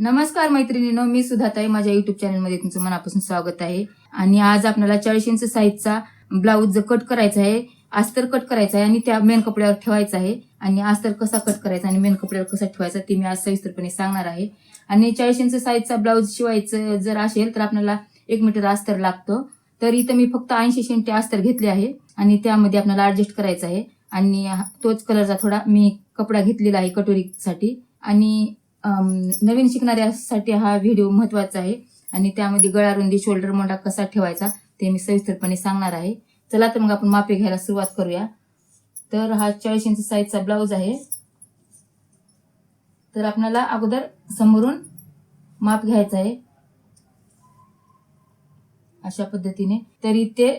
नमस्कार मैत्रिणीनो मी सुधाताई माझ्या युट्यूब चॅनलमध्ये तुमचं मनापासून स्वागत आहे. आणि आज आपल्याला चाळीस इंच साईजचा ब्लाऊज कट करायचा आहे अस्तर कट करायचा आहे आणि त्या मेन कपड्यावर ठेवायचा आहे. आणि अस्तर कसा कट करायचा आणि मेन कपड्यावर कसा ठेवायचा ते मी आज सविस्तरपणे सांगणार आहे. आणि चाळीस इंच साईजचा ब्लाऊज शिवायचं जर असेल तर आपल्याला एक मीटर अस्तर लागतं. तर इथं मी फक्त ऐंशी शेंटे अस्तर घेतले आहे आणि त्यामध्ये आपल्याला ऍडजस्ट करायचं आहे. आणि तोच कलरचा थोडा मी कपडा घेतलेला आहे कटोरीसाठी. आणि नवीन शिकणाऱ्यासाठी हा व्हिडिओ महत्त्वाचा आहे. आणि त्यामध्ये गळा रुंदी शोल्डर मोंडा कसा ठेवायचा ते मी सविस्तरपणे सांगणार आहे. चला तर मग आपण मापे घ्यायला सुरुवात करूया. तर हा चाळीस इंच साईजचा ब्लाऊज आहे. तर आपल्याला अगोदर समोरून माप घ्यायचं आहे. अशा पद्धतीने. तरी ते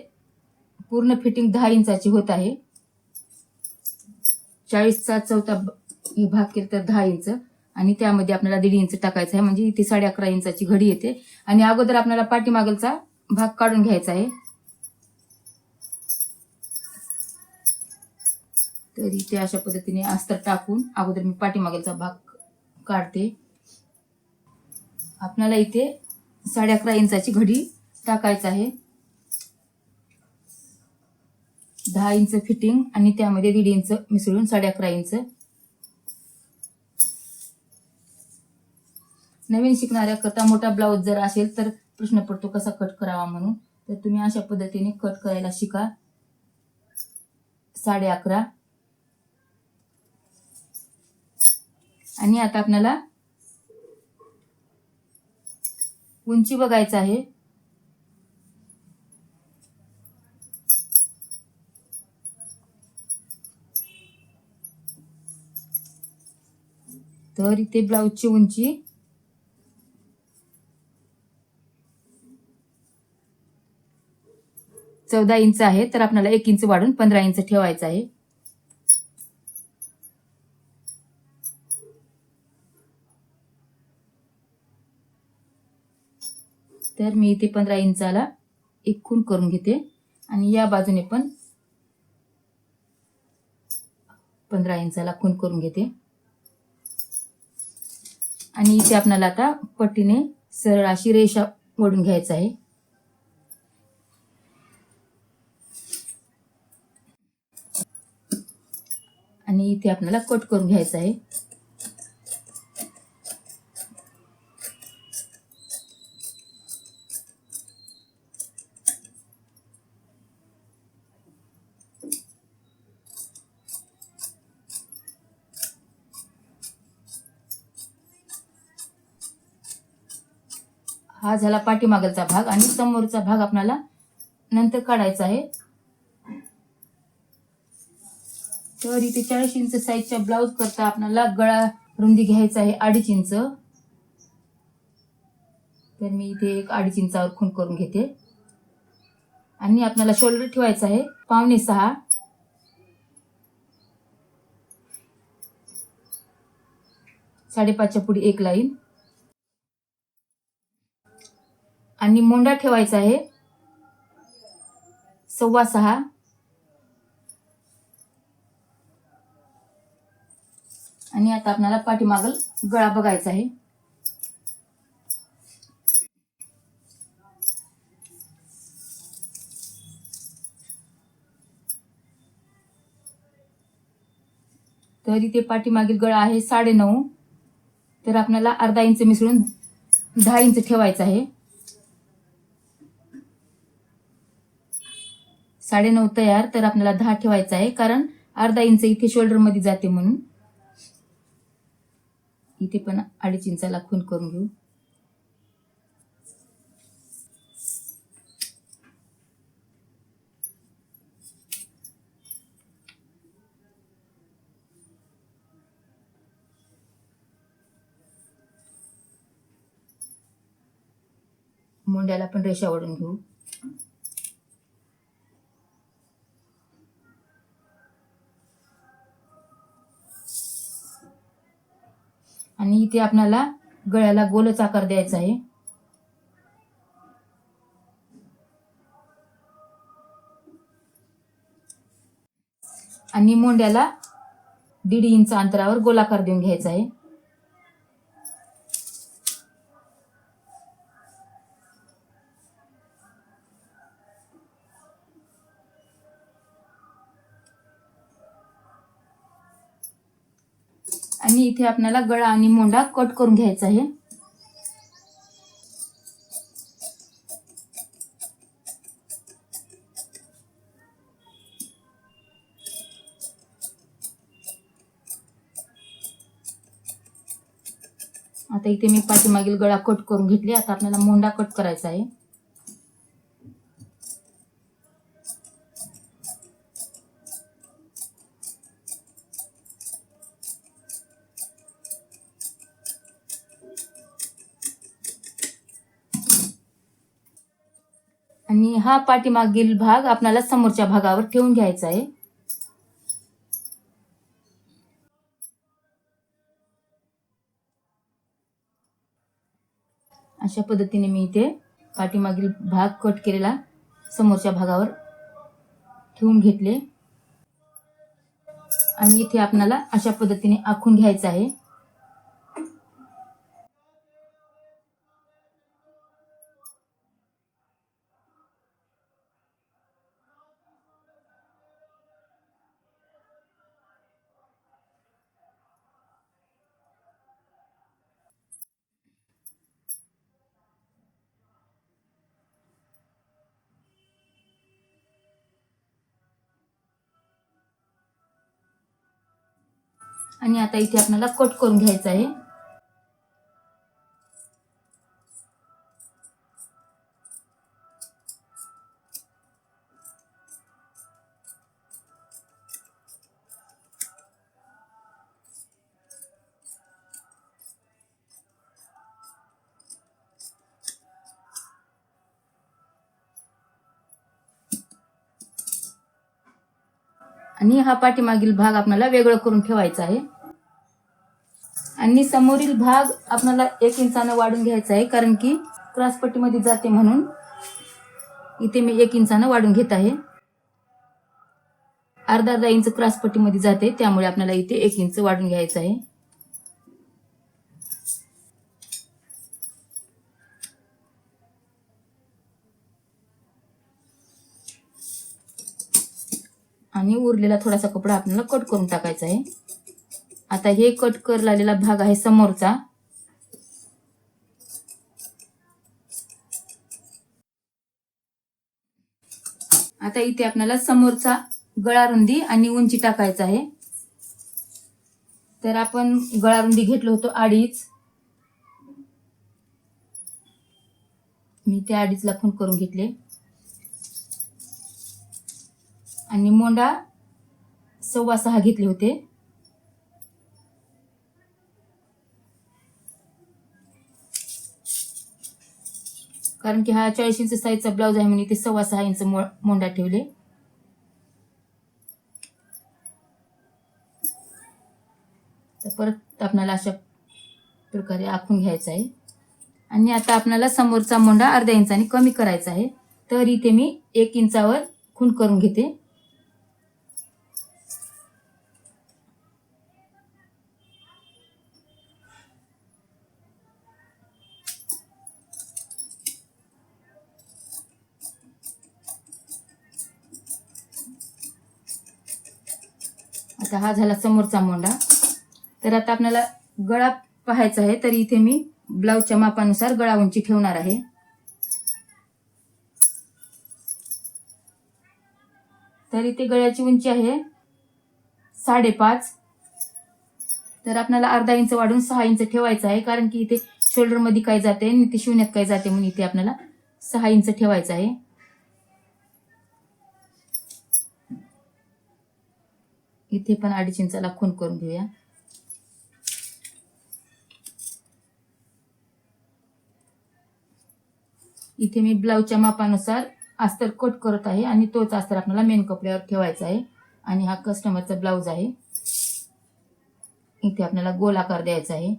पूर्ण फिटिंग दहा इंचाची होत आहे. चाळीसचा चौथा भाग केला तर दहा इंच. आणि त्यामध्ये आपल्याला दीड इंच टाकायचं आहे. म्हणजे इथे साडे अकरा इंचाची घडी येते. आणि अगोदर आपल्याला पाठीमागलचा भाग काढून घ्यायचा आहे. तर इथे अशा पद्धतीने अस्तर टाकून अगोदर मी पाठीमागलचा भाग काढते. आपल्याला इथे साडे अकरा इंचाची घडी टाकायचं आहे. दहा इंच फिटिंग आणि त्यामध्ये दीड इंच मिसळून साडे अकरा इंच नवीन शिकणाऱ्या करता मोठा ब्लाऊज जर असेल तर प्रश्न पडतो कसा कट करावा म्हणून. तर तुम्ही अशा पद्धतीने कट करायला शिका. साडे अकरा. आणि आता आपल्याला उंची बघायचं आहे. तर इथे ब्लाऊजची उंची चौदा इंच आहे तर आपल्याला एक इंच वाढून पंधरा इंच ठेवायचं आहे. तर मी इथे पंधरा इंचाला एक खून करून घेते. आणि या बाजूने पण पंधरा इंचाला खून करून घेते. आणि इथे आपल्याला आता पट्टीने सरळ अशी रेषा ओढून घ्यायचं आहे. आणि इथे आपल्याला कट करून घ्यायचं आहे. हा झाला पाठीमागलचा भाग आणि समोरचा भाग आपल्याला नंतर काढायचा आहे. तर इथे चाळीस इंच साईजच्या ब्लाऊज करता आपल्याला गळा रुंदी घ्यायचा आहे अडीच इंच. तर मी इथे एक अडीच इंचावर खून करून घेते. आणि आपल्याला शोल्डर ठेवायचा आहे पावणे सहा. साडेपाचच्या पुढे एक लाईन आणि मोंडा ठेवायचा आहे सव्वा सहा. आणि आता आपल्याला पाठीमागल गळा बघायचा आहे. तर इथे पाठीमागील गळा आहे साडे नऊ तर आपल्याला अर्धा इंच मिसळून दहा इंच ठेवायचं आहे. साडे नऊ तयार तर आपल्याला दहा ठेवायचा आहे कारण अर्धा इंच इथे शोल्डरमध्ये जाते म्हणून. इथे पण अडीच इंचाला खून करून घेऊ. मुंड्याला पण रेषा ओढून घेऊ. आणि इथे आपल्याला गळ्याला गोलच आकार द्यायचा आहे. आणि मोंड्याला दीड इंच अंतरावर गोलाकार देऊन घ्यायचा आहे. इथे आपल्याला गळा आणि मोंडा कट करून घ्यायचा आहे. आता इथे मी पाठीमागील गळा कट करून घेतली. आता आपल्याला मोंडा कट करायचा आहे. आणि हा पाठीमागील भाग आपल्याला समोरच्या भागावर ठेवून घ्यायचा आहे. अशा पद्धतीने मी इथे पाठीमागील भाग कट केलेला समोरच्या भागावर ठेवून घेतले. आणि इथे आपल्याला अशा पद्धतीने आखून घ्यायचं आहे. आणि आता इथे आपल्याला कट करून घ्यायचं आहे. आणि हा पाठीमागील भाग आपल्याला वेगळं करून ठेवायचा आहे. आणि समोरील भाग आपल्याला एक इंचानं वाढून घ्यायचा आहे कारण की क्रॉसपट्टीमध्ये जाते म्हणून इथे मी एक इंचानं वाढून घेत आहे. अर्धा अर्धा इंच क्रॉसपट्टीमध्ये जाते त्यामुळे आपल्याला इथे एक इंच वाढून घ्यायचं आहे. आणि उरलेला थोडासा कपडा आपल्याला कट करून टाकायचा आहे. आता हे कट करलेला भाग आहे समोरचा. आता इथे आपल्याला समोरचा गळा रुंदी आणि उंची टाकायचा आहे. तर आपण गळा रुंदी घेतलो होतो अडीच. मी त्या अडीचला फोन करून घेतले. आणि मोंडा सव्वा सहा घेतले होते. कारण की हा चाळीस इंच साईजचा ब्लाऊज आहे म्हणून ते सव्वा सहा इंच मोंडा ठेवले. तर परत आपल्याला अशा प्रकारे आखून घ्यायचं आहे. आणि आता आपल्याला समोरचा मोंडा अर्ध्या इंचाने कमी करायचा आहे. तर इथे मी एक इंचावर खून करून घेते. हा झाला समोरचा मोंडा तर आता आपल्याला गळा पाहायचा आहे तर इथे मी ब्लाऊजच्या मापानुसार गळा उंची ठेवणार आहे. तर इथे गळ्याची उंची आहे साडेपाच. तर आपल्याला अर्धा इंच वाढून सहा इंच ठेवायचं आहे कारण की इथे शोल्डरमध्ये काय जाते? आणि इथे शिवण्यात काय जाते? म्हणून इथे आपल्याला सहा इंच ठेवायचं आहे. इथे पण अडीच इंचाला खून करून घेऊया. इथे मी ब्लाऊजच्या मापानुसार अस्तर कट करत आहे आणि तोच अस्तर आपल्याला मेन कपड्यावर ठेवायचा आहे. आणि हा कस्टमरचा ब्लाऊज आहे. इथे आपल्याला गोल आकार द्यायचा आहे.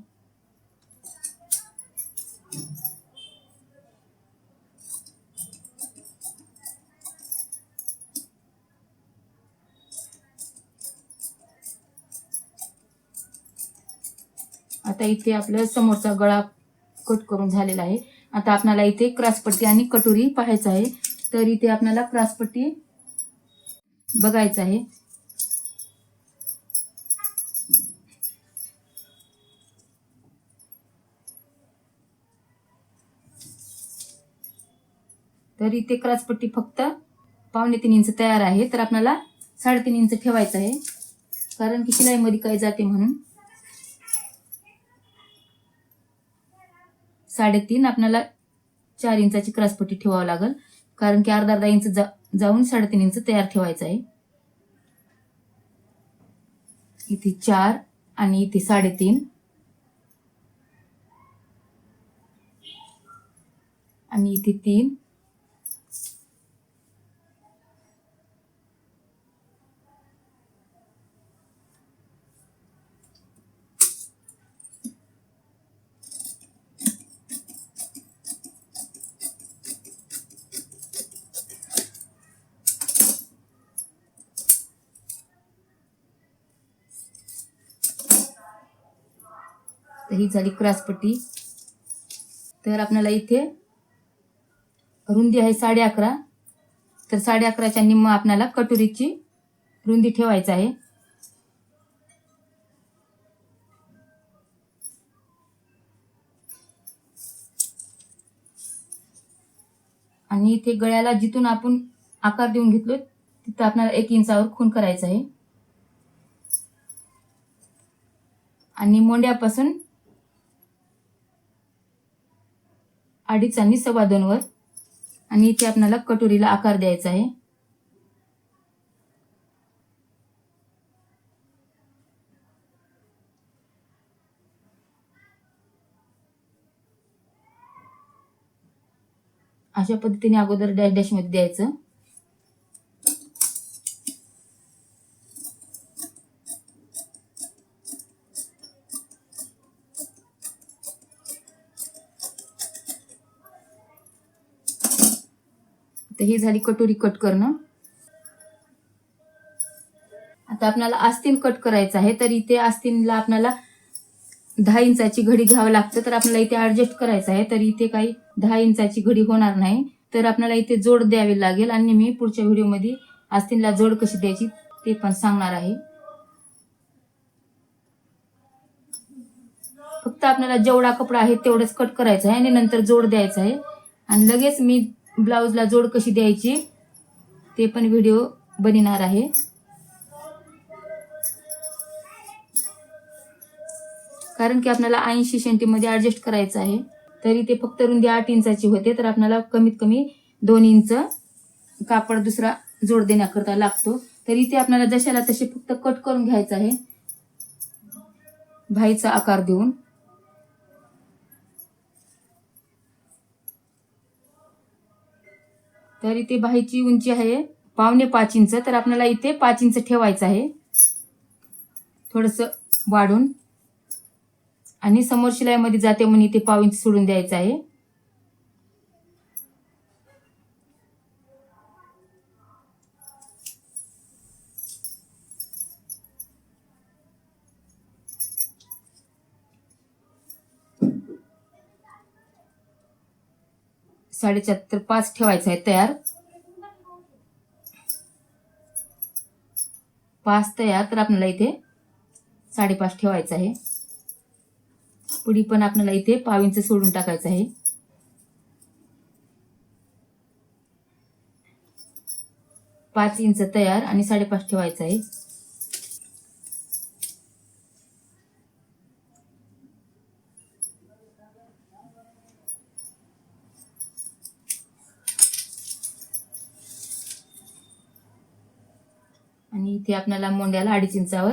आता इथे आपल्या समोरचा गळा कट करून झालेला आहे. आता आपल्याला इथे क्रासपट्टी आणि कटोरी पाहायचं आहे. तर इथे आपल्याला क्रासपट्टी बघायचं आहे. तर इथे क्रासपट्टी फक्त पावणे तीन इंच तयार आहे. तर आपल्याला साडेतीन इंच ठेवायचं आहे. कारण की शिलाईमध्ये काय जाते म्हणून. साडेतीन आपल्याला चार इंचाची क्रॉसपट्टी ठेवावं लागेल. कारण की अर्धा अर्धा इंच जा जाऊन साडेतीन इंच तयार ठेवायचं आहे. इथे चार आणि इथे साडेतीन. आणि इथे तीन. तर ही झाली क्रॉसपट्टी. तर आपल्याला इथे रुंदी आहे साडे अकरा. तर साडे अकराच्या निम्म आपल्याला कटोरीची रुंदी ठेवायचं आहे. आणि इथे गळ्याला जिथून आपण आकार देऊन घेतलो तिथं आपल्याला एक इंचावर खून करायचं आहे. आणि मोंड्यापासून अडीच आणि सव्वा दोनवर आणि इथे आपल्याला कटोरीला आकार द्यायचा आहे. अशा पद्धतीने अगोदर डॅश डॅशमध्ये द्यायचं. तर ही झाली कटोरी कट करणं. आता आपल्याला आस्तीन कट करायचं आहे तर इथे आस्तीनला आपल्याला दहा इंचाची घडी घ्यावं लागतं तर आपल्याला इथे ऍडजस्ट करायचं आहे तर इथे काही दहा इंचाची घडी होणार नाही. तर आपल्याला इथे जोड द्यावी लागेल आणि मी पुढच्या व्हिडिओमध्ये आस्तीनला जोड कशी द्यायची ते पण सांगणार आहे. फक्त आपल्याला जेवढा कपडा आहे तेवढंच कट करायचं आहे आणि नंतर जोड द्यायचा आहे. आणि लगेच मी ब्लाऊजला जोड कशी द्यायची ते पण व्हिडिओ बनणार आहे. कारण की आपल्याला ऐंशी सेंटीमध्ये ऍडजस्ट करायचं आहे. तरी ते फक्त रुंदी आठ इंचाची होते तर आपल्याला कमीत कमी दोन इंच कापड दुसरा जोड देण्याकरता लागतो. तर इथे आपल्याला जशाला तसे फक्त कट करून घ्यायचं आहे. भाईचा आकार देऊन. तर इथे बाहीची उंची आहे पावणे पाच इंच. तर आपल्याला इथे पाच इंच ठेवायचं आहे. थोडस वाढून. आणि समोर शिलाईमध्ये जाते म्हणून इथे पाव इंच सोडून द्यायचं आहे. साडेचार तर पाच ठेवायचं आहे तयार. पाच तयार तर आपल्याला इथे साडेपाच ठेवायचं आहे. पुढी पण आपल्याला इथे पाव इंच सोडून टाकायचं आहे. पाच इंच तयार आणि साडेपाच ठेवायचं आहे. इथे आपल्याला मोंड्याला अडीच इंचावर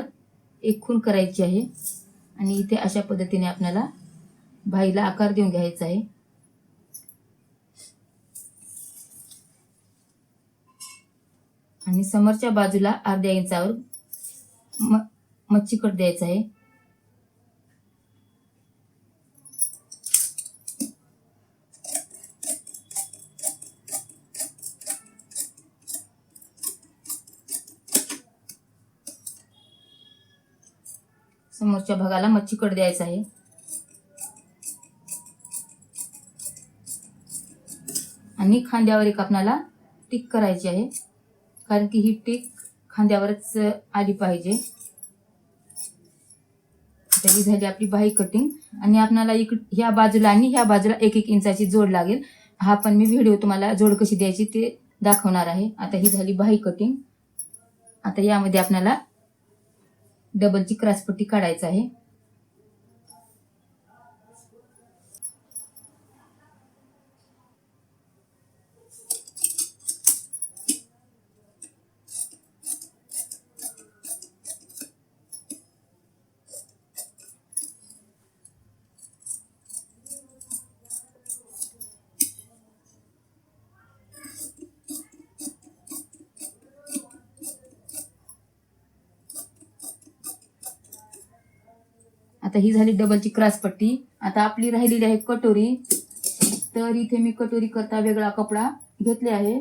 एक खून करायची आहे. आणि इथे अशा पद्धतीने आपल्याला भाईला आकार देऊन घ्यायचा आहे. आणि समोरच्या बाजूला अर्ध्या इंचावर म- मच्छी कट द्यायचा आहे. समोरच्या भागाला मच्छी कट द्यायचा आहे. आणि खांद्यावर एक आपणाला टिक करायची आहे. कारण की ही टिक खांद्यावरच आली पाहिजे. त्याची ही झाली आपली बाही कटिंग आणि आपणाला इक ह्या बाजूला आणि ह्या बाजूला एक एक इंचाची जोड लागेल. हा पण मी व्हिडिओ तुम्हाला जोड कशी द्यायची ते दाखवणार आहे. आता ही झाली बाही कटिंग आता यामध्ये आपल्याला डबलची क्रॉसपट्टी काढायचं आहे. आता ही झाली डबलची क्रासपट्टी. आता आपली राहिलेली आहे कटोरी. तर इथे मी कटोरी करता वेगळा कपडा घेतले आहे.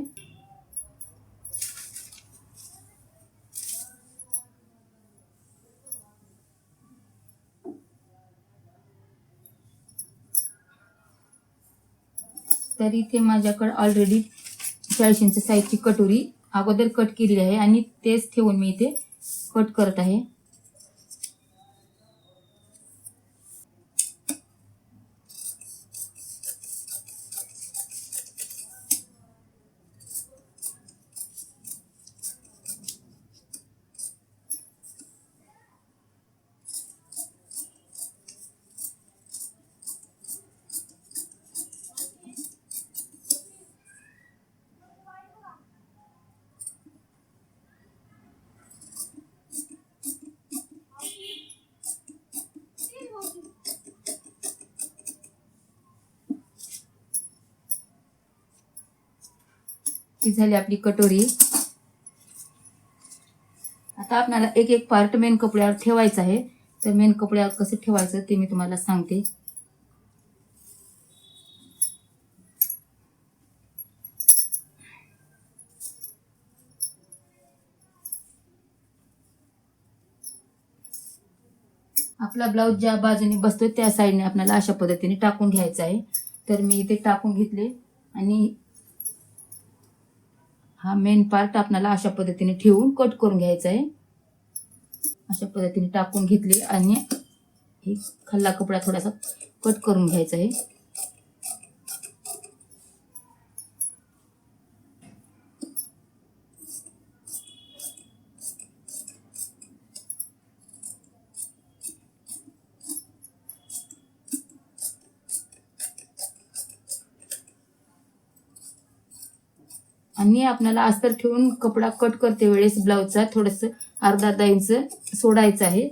तर इथे माझ्याकडे ऑलरेडी चाळीस इंच साईजची कटोरी अगोदर कट केलेली आहे आणि तेच ठेवून मी इथे कट करत आहे. ही झाली आपली कटोरी. आता आपल्याला एक एक पार्ट मेन कपड्यावर ठेवायचं आहे. तर मेन कपड्यावर कसं ठेवायचं ते मी तुम्हाला सांगते. आपला ब्लाऊज ज्या बाजूने बसतो त्या साईडने आपल्याला अशा पद्धतीने टाकून घ्यायचं आहे. तर मी इथे टाकून घेतले आणि हा मेन पार्ट आपल्याला अशा पद्धतीने ठेवून कट करून घ्यायचा आहे. अशा पद्धतीने टाकून घेतले आणि हे खल्ला कपडा थोडासा कट करून घ्यायचा आहे. आणि आपल्याला अस्तर ठेवून कपडा कट करते वेळेस ब्लाऊजचा थोडस अर्धा अर्धा इंच सोडायचं आहे.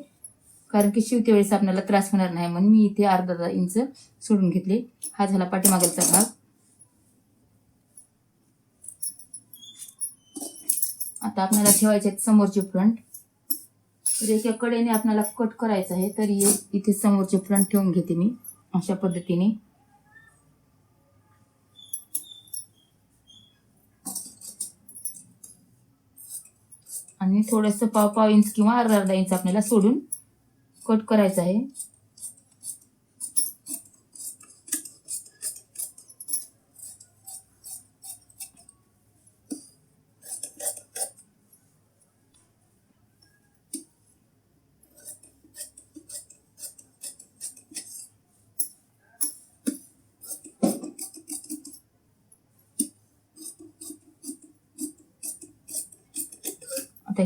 कारण की शिवते वेळेस आपल्याला त्रास होणार नाही म्हणून मी इथे अर्धा अर्धा इंच सोडून घेतले. हा झाला पाठीमागलचा भाग. आता आपल्याला ठेवायचे आहेत समोरचे फ्रंट तर एका कडेने आपल्याला कट करायचं आहे तर इथे समोरचे फ्रंट ठेवून घेते मी अशा पद्धतीने. आणि थोडंसं पाव पाव इंच किंवा अर्धा अर्धा इंच आपल्याला सोडून कट करायचं आहे.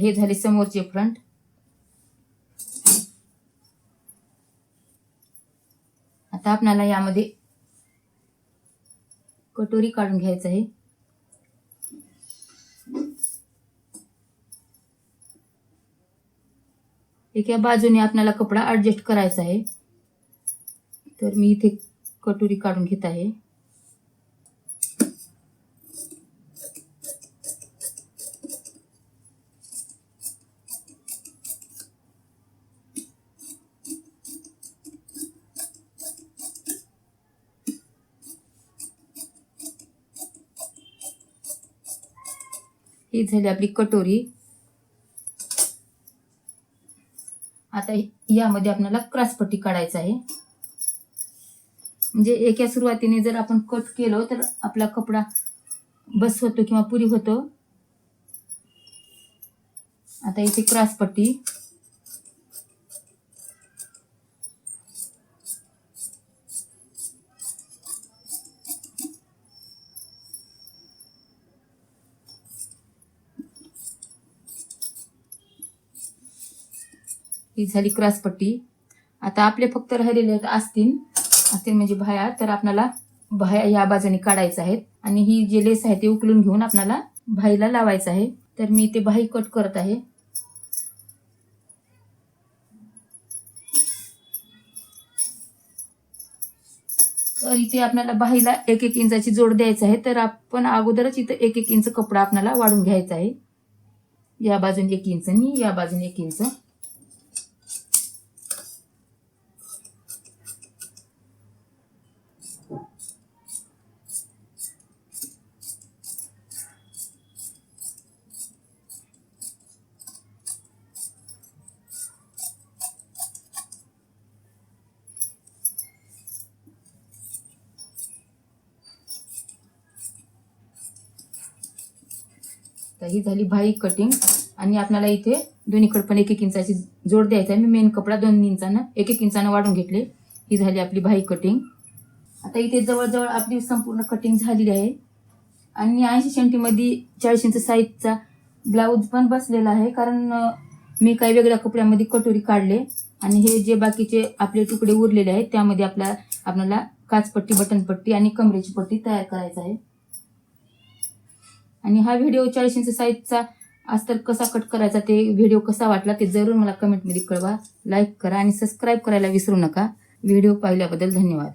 हे झाले समोरचे फ्रंट आता आपल्याला यामध्ये कटोरी काढून घ्यायचं आहे. एका बाजूने आपल्याला कपडा ऍडजस्ट करायचा आहे. तर मी इथे कटोरी काढून घेत आहे. ही झाली आपली कटोरी. आता यामध्ये आपल्याला क्रॉसपट्टी काढायचं आहे. म्हणजे एका सुरुवातीने जर आपण कट केलो तर आपला कपडा बस होतो किंवा पुरी होतो. आता इथे क्रॉसपट्टी. ही झाली क्रासपट्टी. आता आपले फक्त राहिलेले असतील असतील म्हणजे भाया. तर आपल्याला भाया या बाजूने काढायचं आहेत. आणि ही जे लेस आहे ते उकलून घेऊन आपल्याला भाईला लावायचं आहे. तर मी ते भाई कट करत आहे. तर इथे आपल्याला बाहीला एक एक इंचाची जोड द्यायचं आहे. तर आपण अगोदरच इथं एक एक इंच कपडा आपल्याला वाढून घ्यायचा आहे. या बाजूने एक इंच आणि या बाजूने एक इंच. तर ही झाली भाई कटिंग आणि आपल्याला इथे दोन्हीकडे पण एक एक इंचाची जोड द्यायचा आहे. मी मेन कपडा दोन इंचानं एक एक इंचानं वाढून घेतले. ही झाली आपली भाई कटिंग आता इथे जवळजवळ आपली संपूर्ण कटिंग झालेली आहे. आणि ऐंशी सेंटीमध्ये चाळीस इंच साईजचा ब्लाऊज पण बसलेला आहे. कारण मी काही वेगळ्या कपड्यामध्ये कटोरी काढले. आणि हे जे बाकीचे आपले तुकडे उरलेले आहेत त्यामध्ये आपल्या आपल्याला काचपट्टी बटनपट्टी आणि कमरेची पट्टी तयार करायचं आहे. आणि हा व्हिडिओ चाळीस इंच साईजचा अस्तर कसा कट करायचा ते व्हिडिओ कसा वाटला ते जरूर मला कमेंटमध्ये कळवा. लाईक करा आणि सबस्क्राईब करायला विसरू नका. व्हिडिओ पाहिल्याबद्दल धन्यवाद.